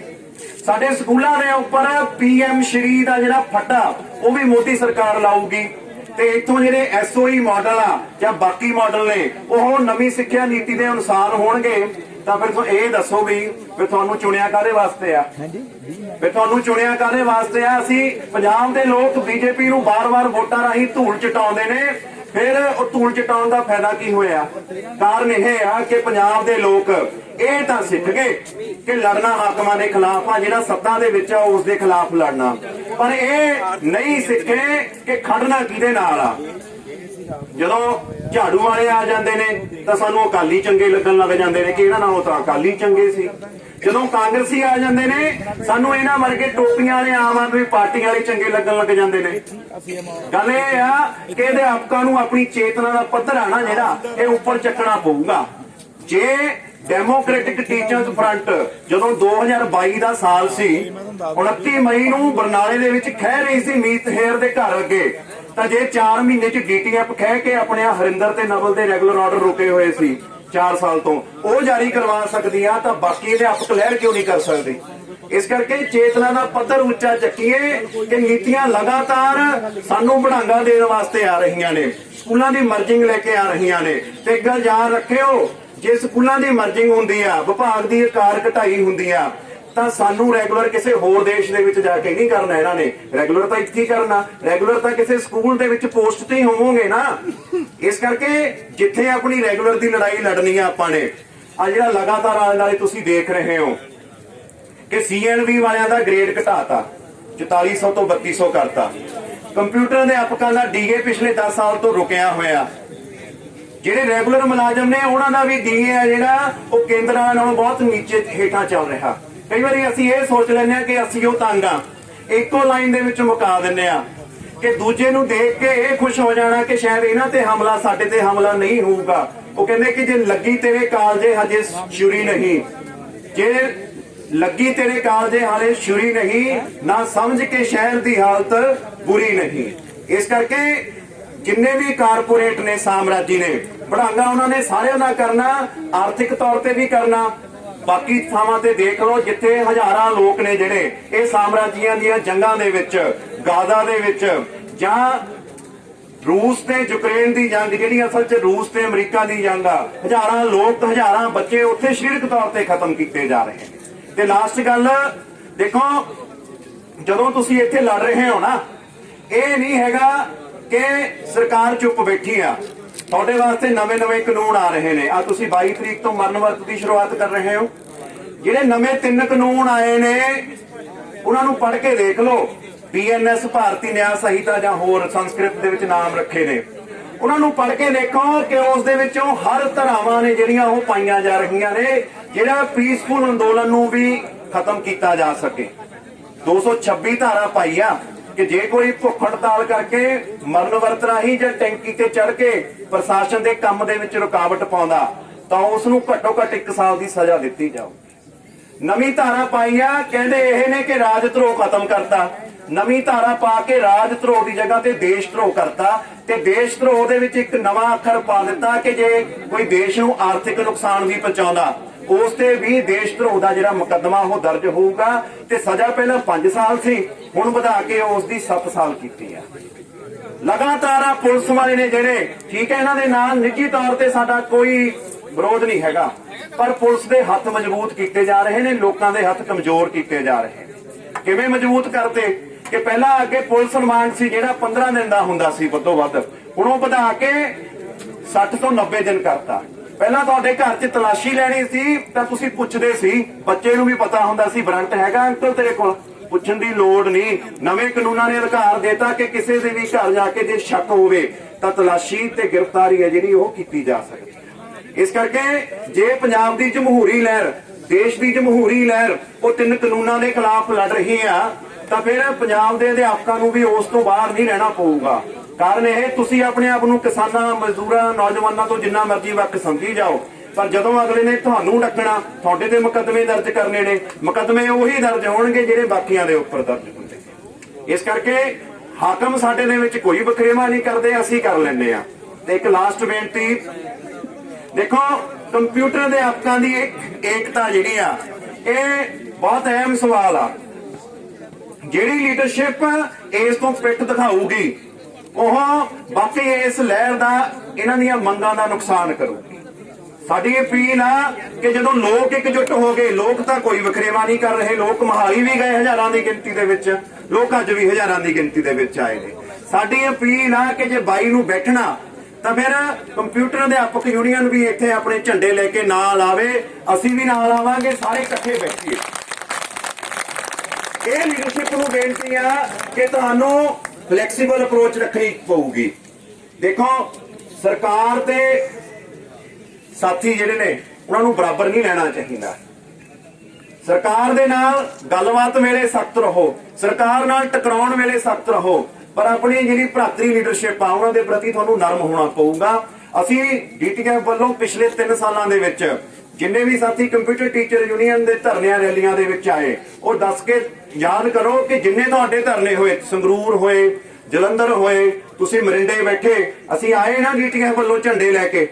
ਸਾਡੇ ਸਕੂਲਾਂ ਦੇ ਉੱਪਰ ਪੀਐਮ ਸ਼੍ਰੀ ਦਾ ਜਿਹੜਾ ਫੱਟਾ ਉਹ ਵੀ ਮੋਦੀ ਸਰਕਾਰ ਲਾਊਗੀ। ਤੇ ਇੱਥੋਂ ਜਿਹੜੇ ਐਸਓਈ ਮਾਡਲ ਆ ਜਾਂ ਬਾਕੀ ਮਾਡਲ ਨੇ ਉਹ ਨਵੀਂ ਸਿੱਖਿਆ ਨੀਤੀ ਦੇ ਅਨੁਸਾਰ ਹੋਣਗੇ। ਤਾਂ ਫਿਰ ਤੁ- ਇਹ ਦੱਸੋ ਵੀ ਵੀ ਤੁਹਾਨੂੰ ਚੁਣਿਆ ਕਾਦੇ ਵਾਸਤੇ ਆ? ਵੀ ਤੁਹਾਨੂੰ ਚੁਣਿਆ ਕਾਦੇ ਵਾਸਤੇ ਆ? ਅਸੀਂ ਪੰਜਾਬ ਦੇ ਲੋਕ ਬੀਜੇਪੀ ਨੂੰ ਬਾਰ-ਬਾਰ ਵੋਟਾਂ ਰਾਹੀਂ ਧੂਲ ਚਟਾਉਂਦੇ ਨੇ। ਫਿਰ ਉਹ ਧੂਲ ਚਟਾਉਣ ਦਾ ਫਾਇਦਾ ਕੀ ਹੋਇਆ? ਕਾਰਨ ਇਹ ਆ ਕਿ ਪੰਜਾਬ ਦੇ ਲੋਕ ਇਹ ਤਾਂ ਸਿੱਖ ਗਏ ਕਿ ਲੜਨਾ ਹਾਕਮਾਂ ਦੇ ਖਿਲਾਫ ਆ, ਜਿਹੜਾ ਸੱਤਾ ਦੇ ਵਿੱਚ ਆ ਉਸ ਦੇ ਖਿਲਾਫ ਲੜਨਾ। ਪਰ ਇਹ ਨਹੀਂ ਸਿੱਖੇ ਕਿ ਖੜਨਾ ਕਿਹਦੇ ਨਾਲ ਆ? ਜਦੋਂ ਝਾੜੂ ਵਾਲੇ ਆ ਜਾਂਦੇ ਨੇ, ਤਾਂ ਸਾਨੂੰ ਅਕਾਲੀ ਚੰਗੇ ਲੱਗਣ ਲੱਗ ਜਾਂਦੇ ਨੇ ਕਿ ਇਹਨਾਂ ਨਾਲੋਂ ਤਾਂ ਅਕਾਲੀ ਚੰਗੇ ਸੀ। ਜਦੋਂ ਕਾਂਗਰਸੀ ਆ ਜਾਂਦੇ ਨੇ, ਸਾਨੂੰ ਇਹਨਾਂ ਵਰਗੇ ਟੋਪੀਆਂ ਵਾਲੇ ਆਮ ਆਦਮੀ ਪਾਰਟੀ ਵਾਲੇ ਚੰਗੇ ਲੱਗਣ ਲੱਗ ਜਾਂਦੇ ਨੇ। ਗੱਲ ਇਹ ਆ ਕਿ ਅਧਿਆਪਕਾਂ ਨੂੰ ਆਪਣੀ ਚੇਤਨਾ ਦਾ ਪੱਧਰ ਆ ਨਾ ਜਿਹੜਾ, ਇਹ ਉੱਪਰ ਚੱਕਣਾ ਪਊਗਾ। ਜੇ ਡੈਮੋਕ੍ਰੈਟਿਕ ਟੀਚਰਸ ਫਰੰਟ ਜਦੋਂ 2022 ਦਾ ਸਾਲ ਸੀ 29 ਮਈ ਨੂੰ ਬਰਨਾਲੇ ਦੇ ਵਿੱਚ ਖਹਿ ਰਹੀ ਸੀ ਮੀਤ ਹੇਰ ਦੇ ਘਰ ਅੱਗੇ। ਤਾਂ ਜੇ 4 ਮਹੀਨੇ ਚ ਡੀਟੀਐਫ ਖਹਿ ਕੇ ਆਪਣੇ ਹਰਿੰਦਰ ਤੇ ਨਵਲ ਦੇ ਰੈਗੂਲਰ ਆਰਡਰ ਰੁਕੇ ਹੋਏ ਸੀ 4 ਸਾਲ ਤੋਂ। ਉਹ ਜਾਰੀ ਕਰਵਾ ਸਕਦੀ ਆ ਤਾਂ ਬਾਕੀ ਅਧਿਆਪਕ ਲਹਿਰ ਕਿਉਂ ਨਹੀਂ ਕਰ ਸਕਦੇ? ਇਸ ਕਰਕੇ ਚੇਤਨਾ ਦਾ ਪੱਧਰ ਉੱਚਾ ਚੱਕੀਏ ਕਿ ਨੀਤੀਆਂ ਲਗਾਤਾਰ ਸਾਨੂੰ ਬੜਾਂਗਾ ਦੇਣ ਵਾਸਤੇ ਆ ਰਹੀਆਂ ਨੇ। ਸਕੂਲਾਂ ਦੀ ਮਰਜਿੰਗ ਲੈ ਕੇ ਆ ਰਹੀਆਂ ਨੇ। ਤੇ ਇੱਕ ਗੱਲ ਯਾਦ ਰੱਖਿਓ, ਜੇ ਸਕੂਲਾਂ ਦੀ ਮਰਜਿੰਗ ਹੁੰਦੀ ਆ, ਵਿਭਾਗ ਦੀ ਕਾਰ ਘਟਾਈ ਹੁੰਦੀ ਆ ਤਾਂ ਸਾਨੂੰ ਰੈਗੂਲਰ ਕਿਸੇ ਹੋਰ ਦੇਸ਼ ਦੇ ਵਿੱਚ ਜਾ ਕੇ ਨਹੀਂ ਕਰਨਾ ਇਹਨਾਂ ਨੇ। ਰੈਗੂਲਰ ਤਾਂ ਇੱਥੇ ਹੀ ਕਰਨਾ। ਰੈਗੂਲਰ ਤਾਂ ਕਿਸੇ ਸਕੂਲ ਦੇ ਵਿੱਚ ਪੋਸਟ ਤੇ ਹੀ ਹੋਵੋਗੇ ਨਾ। ਇਸ ਕਰਕੇ ਜਿੱਥੇ ਆਪਣੀ ਰੈਗੂਲਰ ਦੀ ਲੜਾਈ ਲੜਨੀ ਆ ਆਪਾਂ ਨੇ, ਆ ਜਿਹੜਾ ਲਗਾਤਾਰ ਆਲੇ ਨਾਲੇ ਤੁਸੀਂ ਦੇਖ ਰਹੇ ਹੋ, ਕਿ ਸੀਐਨਵੀ ਵਾਲਿਆਂ ਦਾ ਗ੍ਰੇਡ ਘਟਾਤਾ 4400 ਤੋਂ 3200 ਕਰਤਾ। ਕੰਪਿਊਟਰ ਅਧਿਆਪਕਾਂ ਦਾ ਡੀਏ ਪਿਛਲੇ 10 ਸਾਲ ਤੋਂ ਰੁਕਿਆ ਹੋਇਆ। ਜਿਹੜੇ ਰੈਗੂਲਰ ਮੁਲਾਜ਼ਮ ਨੇ, ਉਹਨਾਂ ਦਾ ਵੀ ਡੀਏ ਆ ਜਿਹੜਾ, ਉਹ ਕੇਂਦਰਾਂ ਨਾਲੋਂ ਬਹੁਤ ਨੀਚੇ ਹੇਠਾਂ ਚੱਲ ਰਿਹਾ। ਕਈ ਵਾਰੀ ਅਸੀਂ ਇਹ ਸੋਚ ਲੈਂਦੇ ਆ ਕਿ ਅਸੀਂ ਉਹ ਤੰਗ ਆ। ਇੱਕੋ ਲਾਈਨ ਦੇ ਵਿੱਚ ਮੁਕਾ ਦਿੰਦੇ ਆ ਕਿ ਦੂਜੇ ਨੂੰ ਦੇਖ ਕੇ ਇਹ ਖੁਸ਼ ਹੋ ਜਾਣਾ ਕਿ ਸ਼ਾਇਦ ਇਹਨਾਂ ਤੇ ਹਮਲਾ, ਸਾਡੇ ਤੇ ਹਮਲਾ ਨਹੀਂ ਹੋਊਗਾ। ਉਹ ਕਹਿੰਦੇ ਕਿ ਜੇ ਲੱਗੀ ਤੇਰੇ ਕਾਲਜੇ ਹਜੇ ਸ਼ੁਰੀ ਨਹੀਂ। ਜੇ ਲੱਗੀ ਤੇਰੇ ਕਾਲਜੇ ਹਾਲੇ ਸ਼ੁਰੀ ਨਹੀਂ, ਨਾ ਸਮਝ ਕੇ ਸ਼ਹਿਰ ਦੀ ਹਾਲਤ ਬੁਰੀ ਨਹੀਂ। ਇਸ ਕਰਕੇ ਜਿੰਨੇ ਵੀ ਕਾਰਪੋਰੇਟ ਨੇ, ਸਾਮਰਾਜੀ ਨੇ, ਬੜਾਂਗਾ ਉਹਨਾਂ ਨੇ ਸਾਰਿਆਂ ਦਾ ਕਰਨਾ, ਆਰਥਿਕ ਤੌਰ ਤੇ ਵੀ ਕਰਨਾ। ਬਾਕੀ ਥਾਵਾਂ ਤੇ ਦੇਖ ਲਓ ਜਿੱਥੇ ਹਜ਼ਾਰਾਂ ਲੋਕ ਨੇ ਜਿਹੜੇ, ਇਹ ਸਾਮਰਾਜੀਆਂ ਦੀਆਂ ਜੰਗਾਂ ਦੇ ਵਿੱਚ, ਗਾਜ਼ਾ ਦੇ ਵਿੱਚ, ਜਾਂ ਰੂਸ ਤੇ ਯੂਕਰੇਨ ਦੀ ਜੰਗ, ਜਿਹੜੀ ਅਸਲ 'ਚ ਰੂਸ ਤੇ ਅਮਰੀਕਾ ਦੀ ਜੰਗ ਆ, ਹਜ਼ਾਰਾਂ ਲੋਕ, ਹਜ਼ਾਰਾਂ ਬੱਚੇ ਉੱਥੇ ਸਰੀਰਕ ਤੌਰ ਤੇ ਖਤਮ ਕੀਤੇ ਜਾ ਰਹੇ ਨੇ। ਤੇ ਲਾਸਟ ਗੱਲ, ਦੇਖੋ, ਜਦੋਂ ਤੁਸੀਂ ਇੱਥੇ ਲੜ ਰਹੇ ਹੋ ਨਾ, ਇਹ ਨਹੀਂ ਹੈਗਾ ਕਿ ਸਰਕਾਰ ਚੁੱਪ ਬੈਠੀ ਆ। ਤੁਹਾਡੇ ਵਾਸਤੇ ਨਵੇਂ-ਨਵੇਂ ਕਾਨੂੰਨ ਆ ਰਹੇ ਨੇ। ਆ ਤੁਸੀਂ 22 ਤਰੀਕ ਤੋਂ ਮਰਨ ਵਰਤ ਦੀ ਸ਼ੁਰੂਆਤ ਕਰ ਰਹੇ ਹੋ। ਜਿਹੜੇ ਨਵੇਂ ਤਿੰਨ ਕਾਨੂੰਨ ਆਏ ਨੇ, ਉਹਨਾਂ ਨੂੰ ਪੜ੍ਹ ਕੇ ਦੇਖ ਲਓ। ਬੀਐਨਐਸ ਭਾਰਤੀ ਨਿਆਂ ਸੰਹਿਤਾ ਜਾਂ ਹੋਰ ਸੰਸਕ੍ਰਿਤ ਦੇ ਵਿੱਚ ਨਾਮ ਰੱਖੇ ਨੇ। ਉਹਨਾਂ ਨੂੰ ਪੜ੍ਹ ਕੇ ਦੇਖੋ ਕਿ ਉਸ ਦੇ ਵਿੱਚੋਂ ਹਰ ਧਰਾਵਾਂ ਨੇ ਜਿਹੜੀਆਂ ਉਹ ਪਾਈਆਂ ਜਾ ਰਹੀਆਂ ਨੇ, ਜਿਹੜਾ ਪੀਸਫੁਲ ਅੰਦੋਲਨ ਨੂੰ ਵੀ ਖਤਮ ਕੀਤਾ ਜਾ ਸਕੇ। 226 ਧਾਰਾ ਪਾਈ ਆ। ਕਿ ਜੇ ਕੋਈ ਭੁੱਖ ਹੜਤਾਲ ਕਰਕੇ ਮਰਨ ਵਰਤ ਰਾਹੀਂ ਜਾਂ ਟੈਂਕੀ ਤੇ ਚੜ ਕੇ ਪ੍ਰਸ਼ਾਸਨ ਦੇ ਕੰਮ ਦੇ ਵਿੱਚ ਰੁਕਾਵਟ ਪਾਉਂਦਾ, ਤਾਂ ਉਸ ਨੂੰ ਘੱਟੋ ਘੱਟ 1 ਸਾਲ ਦੀ ਸਜ਼ਾ ਦਿੱਤੀ ਜਾਊ ਨਵੀਂ ਧਾਰਾ ਪਾਈ ਕਹਿੰਦੇ ਇਹ ਨੇ ਕਿ ਰਾਜ ਧਰੋਹ ਖਤਮ ਕਰਤਾ। ਨਵੀਂ ਧਾਰਾ ਪਾ ਕੇ ਰਾਜ ਧਰੋਹ ਦੀ ਜਗ੍ਹਾ ਤੇ ਦੇਸ਼ ਧਰੋਹ ਕਰਤਾ ਤੇ ਦੇਸ਼ ਧਰੋਹ ਦੇ ਵਿੱਚ ਇੱਕ ਨਵਾਂ ਅੱਖਰ ਪਾ ਦਿੱਤਾ ਕਿ ਜੇ ਕੋਈ ਦੇਸ਼ ਨੂੰ ਆਰਥਿਕ ਨੁਕਸਾਨ ਵੀ ਪਹੁੰਚਾਉਂਦਾ ਉਸ ਤੇ ਵੀ ਦੇਸ਼ ਧਰੋਹ ਦਾ ਜਿਹੜਾ ਮੁਕੱਦਮਾ ਉਹ ਦਰਜ ਹੋਊਗਾ ਤੇ ਸਜ਼ਾ ਪਹਿਲਾਂ 5 ਸਾਲ ਸੀ, ਹੁਣ ਵਧਾ ਕੇ ਉਸ ਦੀ 7 ਸਾਲ ਕੀਤੀ ਆ। ਲਗਾਤਾਰ ਆ ਪੁਲਿਸ ਵਾਲੇ ਨੇ ਜਿਹੜੇ, ਠੀਕ ਹੈ, ਇਹਨਾਂ ਦੇ ਨਾਲ ਨਿੱਜੀ ਤੌਰ ਤੇ ਸਾਡਾ ਕੋਈ ਵਿਰੋਧ ਨਹੀਂ ਹੈਗਾ, ਪਰ ਪੁਲਿਸ ਦੇ ਹੱਥ ਮਜ਼ਬੂਤ ਕੀਤੇ ਜਾ ਰਹੇ ਨੇ, ਲੋਕਾਂ ਦੇ ਹੱਥ ਕਮਜ਼ੋਰ ਕੀਤੇ ਜਾ ਰਹੇ ਨੇ। ਕਿਵੇਂ ਮਜ਼ਬੂਤ ਕਰਦੇ ਕਿ ਪਹਿਲਾਂ ਅੱਗੇ ਪੁਲਿਸ ਰਿਮਾਂਡ ਸੀ, ਜਿਹੜਾ 15 ਦਿਨ ਦਾ ਹੁੰਦਾ ਸੀ, ਵੱਧੋ ਵੱਧ, ਹੁਣ ਉਹ ਵਧਾ ਕੇ 60 ਤੋਂ 90 ਦਿਨ ਕਰਤਾ। ਪਹਿਲਾਂ ਤੁਹਾਡੇ ਘਰ 'ਚ ਤਲਾਸ਼ੀ ਲੈਣੀ ਸੀ, ਤਾਂ ਤੁਸੀਂ ਪੁੱਛਦੇ ਸੀ। ਬੱਚੇ ਨੂੰ ਵੀ ਪਤਾ ਹੁੰਦਾ ਸੀ ਵਾਰੰਟ ਹੈਗਾ ਅੰਕਲ ਤੇਰੇ ਕੋਲ। ਪੁੱਛਣ ਦੀ ਲੋੜ ਨਹੀਂ। ਨਵੇਂ ਕਾਨੂੰਨਾਂ ਨੇ ਅਧਿਕਾਰ ਦਿੱਤਾ ਕਿ ਕਿਸੇ ਦੇ ਵੀ ਘਰ ਜਾ ਕੇ ਜੇ ਸ਼ੱਕ ਹੋਵੇ, ਤਾਂ ਤਲਾਸ਼ੀ ਤੇ ਗ੍ਰਿਫਤਾਰੀ ਹੈ ਜਿਹੜੀ ਉਹ ਕੀਤੀ ਜਾ ਸਕਦੀ ਇਸ ਕਰਕੇ ਜੇ ਪੰਜਾਬ ਦੀ ਜਮਹੂਰੀ ਲਹਿਰ, ਦੇਸ਼ ਦੀ ਜਮਹੂਰੀ ਲਹਿਰ, ਉਹ ਤਿੰਨ ਕਾਨੂੰਨਾਂ ਦੇ ਖਿਲਾਫ ਲੜ ਰਹੀ ਆ, ਤਾਂ ਫਿਰ ਪੰਜਾਬ ਦੇ ਅਧਿਆਪਕਾਂ ਨੂੰ ਵੀ ਉਸ ਤੋਂ ਬਾਹਰ ਨਹੀਂ ਰਹਿਣਾ ਪਊਗਾ। ਕਾਰਨ ਇਹ ਤੁਸੀਂ ਆਪਣੇ ਆਪ ਨੂੰ ਕਿਸਾਨਾਂ, ਮਜ਼ਦੂਰਾਂ, ਨੌਜਵਾਨਾਂ ਤੋਂ ਜਿੰਨਾ ਮਰਜ਼ੀ ਵਕਤ ਸਮਝੀ ਜਾਓ। ਪਰ ਜਦੋਂ ਅਗਲੇ ਨੇ ਤੁਹਾਨੂੰ ਡੱਕਣਾ, ਤੁਹਾਡੇ ਤੇ ਮੁਕੱਦਮੇ ਦਰਜ ਕਰਨੇ ਨੇ, ਮੁਕੱਦਮੇ ਉਹੀ ਦਰਜ ਹੋਣਗੇ ਜਿਹੜੇ ਬਾਕੀਆਂ ਦੇ ਉੱਪਰ ਦਰਜ ਹੁੰਦੇ ਇਸ ਕਰਕੇ ਹਾਕਮ ਸਾਡੇ ਦੇ ਵਿੱਚ ਕੋਈ ਵਖਰੇਵਾ ਨਹੀਂ ਕਰਦੇ, ਅਸੀਂ ਕਰ ਲੈਂਦੇ ਆ ਤੇ ਇੱਕ ਲਾਸਟ ਬੇਨਤੀ, ਦੇਖੋ, ਕੰਪਿਊਟਰ ਦੇ ਆਪਕਾਂ ਦੀ ਇੱਕ ਏਕਤਾ ਜਿਹੜੀ ਆ, ਇਹ ਬਹੁਤ ਅਹਿਮ ਸਵਾਲ ਆ। ਜਿਹੜੀ ਲੀਡਰਸ਼ਿਪ ਇਸ ਤੋਂ ਪਿੱਠ ਦਿਖਾਊਗੀ ਉਹ ਬਾਕੀ ਇਸ ਲਹਿਰ ਦਾ, ਇਹਨਾਂ ਦੀਆਂ ਮੰਗਾਂ ਦਾ ਨੁਕਸਾਨ ਕਰੂਗੀ ਸਾਡੀ ਅਪੀਲ ਆ ਕਿ ਜਦੋਂ ਲੋਕ ਇਕਜੁੱਟ ਹੋ ਗਏ, ਲੋਕ ਤਾਂ ਕੋਈ ਵਖਰੇਵਾ ਨਹੀਂ ਕਰ ਰਹੇ, ਲੋਕ ਮਹਾਲੀ ਵੀ ਗਏ ਹਜ਼ਾਰਾਂ ਦੀ ਗਿਣਤੀ ਦੇ ਵਿੱਚ, ਲੋਕ ਅੱਜ ਵੀ ਹਜ਼ਾਰਾਂ ਦੀ ਗਿਣਤੀ ਦੇ ਵਿੱਚ ਆਏ ਨੇ। ਸਾਡੀ ਅਪੀਲ ਆ ਕਿ ਜੇ ਬਾਈ ਨੂੰ ਬੈਠਣਾ, ਤਾਂ ਫਿਰ ਕੰਪਿਊਟਰ ਅਧਿਆਪਕ ਯੂਨੀਅਨ ਵੀ ਇੱਥੇ ਆਪਣੇ ਝੰਡੇ ਲੈ ਕੇ ਨਾਲ ਆਵੇ, ਅਸੀਂ ਵੀ ਨਾਲ ਆਵਾਂਗੇ, ਸਾਰੇ ਇਕੱਠੇ ਬੈਠੀਏ। ਇਹ ਲੀਡਰਸ਼ਿਪ ਨੂੰ ਬੇਨਤੀ ਆ ਕਿ ਤੁਹਾਨੂੰ ਫਲੈਕਸੀਬਲ ਅਪਰੋਚ ਰੱਖਣੀ ਪਊਗੀ। ਦੇਖੋ, ਸਰਕਾਰ ਤੇ ਸਾਥੀ ਜਿਹੜੇ ਨੇ, ਉਹਨਾਂ ਨੂੰ ਬਰਾਬਰ ਨਹੀਂ ਲੈਣਾ ਚਾਹੀਦਾ। ਸਰਕਾਰ ਦੇ ਨਾਲ ਗੱਲਬਾਤ ਵੇਲੇ ਸਖਤ ਰਹੋ। ਸਰਕਾਰ ਨਾਲ ਟਕਰਾਉਣ ਵੇਲੇ ਸਖਤ ਰਹੋ। ਪਰ ਆਪਣੀ ਜਿਹੜੀ ਭਰਾਤਰੀ ਲੀਡਰਸ਼ਿਪ ਆ, ਉਹਨਾਂ ਦੇ ਪ੍ਰਤੀ ਤੁਹਾਨੂੰ ਨਰਮ ਹੋਣਾ ਪਊਗਾ। ਅਸੀਂ ਡੀਟੀਐਫ ਵੱਲੋਂ ਪਿਛਲੇ 3 ਸਾਲਾਂ ਦੇ ਵਿੱਚ ਜਿੰਨੇ ਵੀ ਸਾਥੀ ਕੰਪਿਊਟਰ ਟੀਚਰ ਯੂਨੀਅਨ ਦੇ ਧਰਨਿਆਂ ਰੈਲੀਆਂ ਦੇ ਵਿੱਚ ਆਏ, ਉਹ ਦੱਸ ਕੇ ਯਾਦ ਕਰੋ ਕਿ ਜਿੰਨੇ ਤੁਹਾਡੇ ਧਰਨੇ ਹੋਏ, ਸੰਗਰੂਰ ਹੋਏ, ਜਲੰਧਰ ਹੋਏ, ਤੁਸੀਂ ਮਰਿੰਡੇ ਬੈਠੇ, ਅਸੀਂ ਆਏ ਨਾ ਡੀਟੀਐਫ ਵੱਲੋਂ ਝੰਡੇ ਲੈ ਕੇ।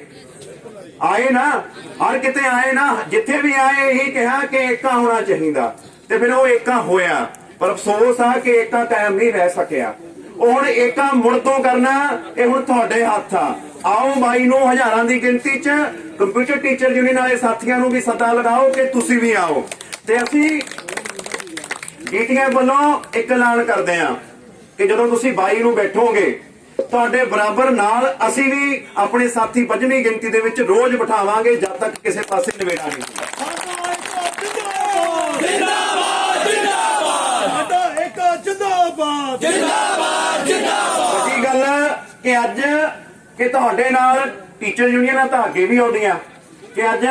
ਆਏ ਨਾ, ਹਰ ਕਿਤੇ ਆਏ ਨਾ, ਜਿੱਥੇ ਵੀ ਆਏ, ਇਹੀ ਕਿਹਾ ਕਿ ਏਕਾ ਹੋਣਾ ਚਾਹੀਦਾ। ਤੇ ਫਿਰ ਉਹ ਏਕਾ ਹੋਇਆ, ਪਰ ਅਫਸੋਸ ਆ ਕਿ ਏਕਾ ਕਾਇਮ ਨਹੀਂ ਰਹਿ ਸਕਿਆ। ਉਹ ਹੁਣ ਏਕਾ ਮੁੜ ਤੋਂ ਕਰਨਾ, ਇਹ ਹੁਣ ਤੁਹਾਡੇ ਹੱਥ ਆ। ਆਓ ਬਾਈ ਨੂੰ ਹਜ਼ਾਰਾਂ ਦੀ ਗਿਣਤੀ 'ਚ ਕੰਪਿਊਟਰ ਟੀਚਰ ਯੂਨੀਅਨ ਵਾਲੇ ਸਾਥੀਆਂ ਨੂੰ ਵੀ ਸੱਦਾ ਲਗਾਓ ਕਿ ਤੁਸੀਂ ਵੀ ਆਓ। ਤੇ ਅਸੀਂ ਡੀਟੀਆਂ ਵੱਲੋਂ ਇੱਕ ਐਲਾਨ ਕਰਦੇ ਆ ਕਿ ਜਦੋਂ ਤੁਸੀਂ 22 ਨੂੰ ਬੈਠੋਗੇ, ਤੁਹਾਡੇ ਬਰਾਬਰ ਨਾਲ ਅਸੀਂ ਵੀ ਆਪਣੇ ਸਾਥੀ ਪੰਜਵੀਂ ਗਿਣਤੀ ਦੇ ਵਿੱਚ ਰੋਜ਼ ਬਿਠਾਵਾਂਗੇ, ਜਦ ਤੱਕ ਕਿਸੇ ਪਾਸੇ ਨਿਵੇੜਾ ਨਹੀਂ ਹੁੰਦਾ। ਜਿੰਦਾਬਾਦ ਜਿੰਦਾਬਾਦ ਇੱਕ ਜਿੰਦਾਬਾਦ ਜਿੰਦਾਬਾਦ ਜਿੰਦਾਬਾਦ ਵੱਡੀ ਗੱਲ ਹੈ ਕਿ ਅੱਜ ਕਿ ਤੁਹਾਡੇ ਨਾਲ ਟੀਚਰ ਯੂਨੀਅਨਾਂ ਤਾਂ ਅੱਗੇ ਵੀ ਆਉਂਦੀਆਂ ਕਿ ਅੱਜ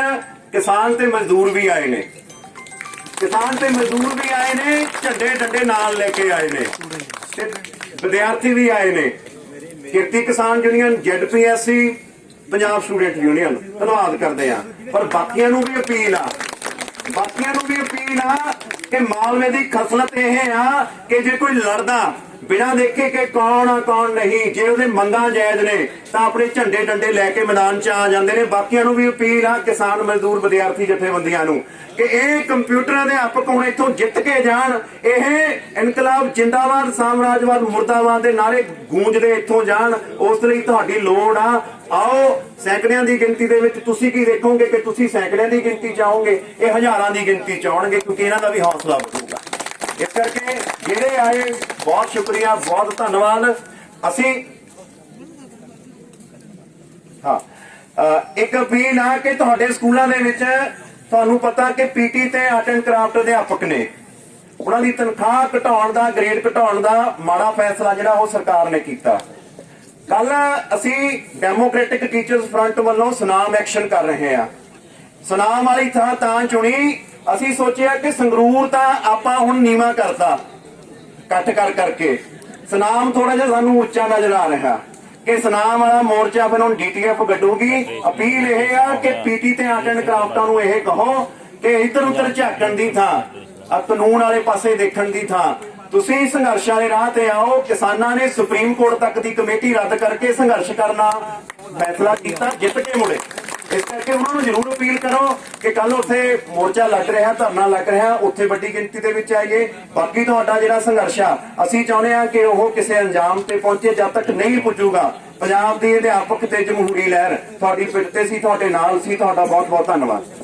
ਕਿਸਾਨ ਤੇ ਮਜ਼ਦੂਰ ਵੀ ਆਏ ਨੇ। ਕਿਸਾਨ ਤੇ ਮਜ਼ਦੂਰ ਵੀ ਆਏ ਨੇ, ਝੰਡੇ ਡੰਡੇ ਨਾਲ ਲੈ ਕੇ ਆਏ ਨੇ ਤੇ ਵਿਦਿਆਰਥੀ ਵੀ ਆਏ ਨੇ। Kirti Kisan union ZPSC, Punjab student union, ਧੰਨਵਾਦ ਕਰਦੇ ਆ ਪਰ ਬਾਕੀਆਂ ਨੂੰ ਵੀ ਅਪੀਲ ਆ, ਬਾਕੀਆਂ ਨੂੰ ਵੀ ਅਪੀਲ ਆ ਕਿ ਮਾਲਵੇ ਦੀ ਖਸਲਤ ਇਹ ਆ ਕਿ ਜੇ ਕੋਈ ਲੜਦਾ ਬਿਨਾਂ ਦੇਖੇ ਕਿ ਕੌਣ ਆ, ਕੌਣ ਨਹੀਂ, ਜੇ ਉਹਦੇ ਮੰਗਾਂ ਜਾਇਜ਼ ਨੇ, ਤਾਂ ਆਪਣੇ ਝੰਡੇ ਡੰਡੇ ਲੈ ਕੇ ਮੈਦਾਨ 'ਚ ਆ ਜਾਂਦੇ ਨੇ। ਬਾਕੀਆਂ ਨੂੰ ਵੀ ਅਪੀਲ ਆ ਕਿਸਾਨ ਮਜ਼ਦੂਰ ਵਿਦਿਆਰਥੀ ਜਥੇਬੰਦੀਆਂ ਨੂੰ ਕਿ ਇਹ ਕੰਪਿਊਟਰ ਅਧਿਆਪਕ ਹੁਣ ਇੱਥੋਂ ਜਿੱਤ ਕੇ ਜਾਣ, ਇਹ ਇਨਕਲਾਬ ਜਿੰਦਾਬਾਦ, ਸਾਮਰਾਜਵਾਦ, ਮੁਰਦਾਬਾਦ ਦੇ ਨਾਰੇ ਗੂੰਜਦੇ ਇੱਥੋਂ ਜਾਣ, ਉਸ ਲਈ ਤੁਹਾਡੀ ਲੋੜ ਆ। ਆਓ, ਸੈਂਕੜਿਆਂ ਦੀ ਗਿਣਤੀ ਦੇ ਵਿੱਚ ਤੁਸੀਂ ਕੀ ਦੇਖੋਗੇ ਕਿ ਤੁਸੀਂ ਸੈਂਕੜਿਆਂ ਦੀ ਗਿਣਤੀ ਚਾਹੋਗੇ ਇਹ ਹਜ਼ਾਰਾਂ ਦੀ ਗਿਣਤੀ ਚ ਕਿਉਂਕਿ ਇਹਨਾਂ ਦਾ ਵੀ ਹੌਸਲਾ ਵਧੂਗਾ। ਇਸ ਕਰਕੇ ਜਿਹੜੇ ਆਏ, ਬਹੁਤ ਸ਼ੁਕਰੀਆ, ਬਹੁਤ ਧੰਨਵਾਦ। ਅਸੀਂ ਹਾਂ ਇੱਕ ਅਪੀਲ ਆ ਕਿ ਤੁਹਾਡੇ ਸਕੂਲਾਂ ਦੇ ਵਿੱਚ ਤੁਹਾਨੂੰ ਪਤਾ ਕਿ ਪੀਟੀ ਤੇ ਆਰਟ ਐਂਡ ਕਰਾਫਟ ਅਧਿਆਪਕ ਨੇ। ਉਹਨਾਂ ਦੀ ਤਨਖਾਹ ਘਟਾਉਣ ਦਾ, ਗ੍ਰੇਡ ਘਟਾਉਣ ਦਾ ਮਾੜਾ ਫੈਸਲਾ ਜਿਹੜਾ ਉਹ ਸਰਕਾਰ ਨੇ ਕੀਤਾ। ਕੱਲ ਅਸੀਂ ਡੈਮੋਕ੍ਰੈਟਿਕ ਟੀਚਰਸ ਫਰੰਟ ਵੱਲੋਂ ਸੁਨਾਮ ਐਕਸ਼ਨ ਕਰ ਰਹੇ ਹਾਂ। ਸੁਨਾਮ ਵਾਲੀ ਥਾਂ ਤਾਂ ਚੁਣੀ ਅਸੀਂ ਸੋਚਿਆ ਕਿ ਸੰਗਰੂਰ ਤਾਂ ਆਪਾਂ ਹੁਣ ਨੀਵਾ ਕਰਤਾ। ਕੱਟ ਕਰ ਕਰਕੇ। ਸੁਨਾਮ ਥੋੜਾ ਜਿਹਾ ਸਾਨੂੰ ਉੱਚਾ ਨਜ਼ਰ ਆ ਰਿਹਾ। ਕਿ ਸੁਨਾਮ ਵਾਲਾ ਮੋਰਚਾ ਫਿਰ ਹੁਣ ਡੀਟੀਐਫ ਗੱਡੂਗੀ ਅਪੀਲ ਇਹ ਆ ਕਿ ਪੀਟੀ ਤੇ ਆਰਟ ਐਂਡ ਕਰਾਫਟਾਂ ਨੂੰ ਇਹ ਕਹੋ ਕਿ ਇੱਧਰ ਉੱਧਰ ਝਾਕਣ ਦੀ ਥਾਂ ਆ ਕਾਨੂੰਨ ਵਾਲੇ ਪਾਸੇ ਦੇਖਣ ਦੀ ਥਾਂ। ਤੁਸੀਂ ਸੰਘਰਸ਼ ਵਾਲੇ ਰਾਹ ਤੇ ਆਓ। ਕਿਸਾਨਾਂ ਨੇ ਸੁਪਰੀਮ ਕੋਰਟ ਤੱਕ ਦੀ ਕਮੇਟੀ ਰੱਦ ਕਰਕੇ ਸੰਘਰਸ਼ ਕਰਨਾ ਫੈਸਲਾ ਕੀਤਾ। ਜਿੱਤ ਕੇ ਮੁੜੇ। ਇਸ ਕਰਕੇ ਉਹਨਾਂ ਨੂੰ ਜ਼ਰੂਰ ਅਪੀਲ ਕਰੋ ਕਿ ਕੱਲ ਉੱਥੇ ਮੋਰਚਾ ਲੱਗ ਰਿਹਾ, ਧਰਨਾ ਲੱਗ ਰਿਹਾ, ਉੱਥੇ ਵੱਡੀ ਗਿਣਤੀ ਦੇ ਵਿੱਚ ਆਈਏ। ਬਾਕੀ ਤੁਹਾਡਾ ਜਿਹੜਾ ਸੰਘਰਸ਼ ਆ, ਅਸੀਂ ਚਾਹੁੰਦੇ ਆ ਕਿ ਉਹ ਕਿਸੇ ਅੰਜਾਮ ਤੇ ਪਹੁੰਚੇ, ਜਦ ਤੱਕ ਨਹੀਂ ਪੁੱਜੂਗਾ। ਪੰਜਾਬ ਦੀ ਅਧਿਆਪਕ ਤੇ ਜਮਹੂਰੀ ਲਹਿਰ ਤੁਹਾਡੀ ਪਿੱਠ ਤੇ ਸੀ, ਤੁਹਾਡੇ ਨਾਲ ਸੀ, ਤੁਹਾਡਾ ਬਹੁਤ ਬਹੁਤ ਧੰਨਵਾਦ।